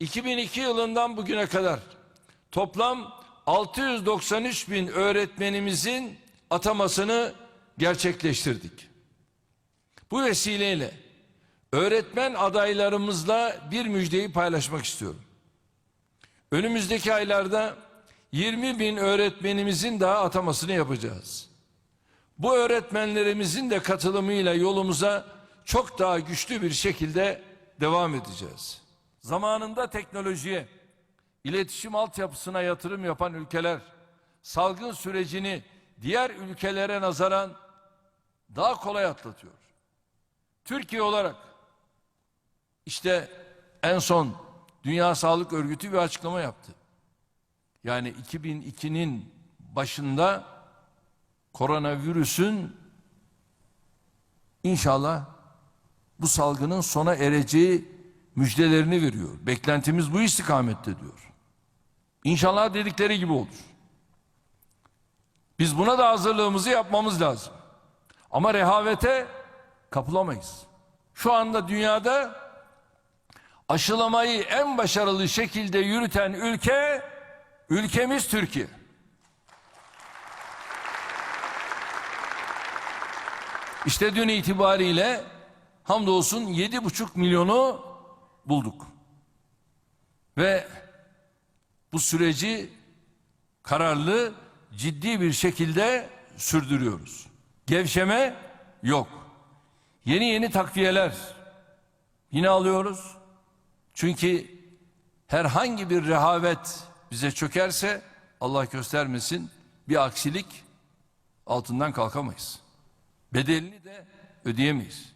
2002 yılından bugüne kadar toplam 693 bin öğretmenimizin atamasını gerçekleştirdik. Bu vesileyle öğretmen adaylarımızla bir müjdeyi paylaşmak istiyorum. Önümüzdeki aylarda 20 bin öğretmenimizin daha atamasını yapacağız. Bu öğretmenlerimizin de katılımıyla yolumuza çok daha güçlü bir şekilde devam edeceğiz. Zamanında teknolojiye, iletişim altyapısına yatırım yapan ülkeler salgın sürecini diğer ülkelere nazaran daha kolay atlatıyor. Türkiye olarak işte en son Dünya Sağlık Örgütü bir açıklama yaptı. Yani 2002'nin başında koronavirüsün inşallah bu salgının sona ereceği müjdelerini veriyor. Beklentimiz bu istikamette diyor. İnşallah dedikleri gibi olur. Biz buna da hazırlığımızı yapmamız lazım. Ama rehavete kapılamayız. Şu anda dünyada aşılamayı en başarılı şekilde yürüten ülke ülkemiz Türkiye. İşte dün itibariyle hamdolsun yedi buçuk milyonu bulduk. Ve bu süreci kararlı, ciddi bir şekilde sürdürüyoruz. Gevşeme yok. Yeni yeni takviyeler yine alıyoruz. Çünkü herhangi bir rehavet bize çökerse Allah göstermesin bir aksilik altından kalkamayız. Bedelini de ödeyemeyiz.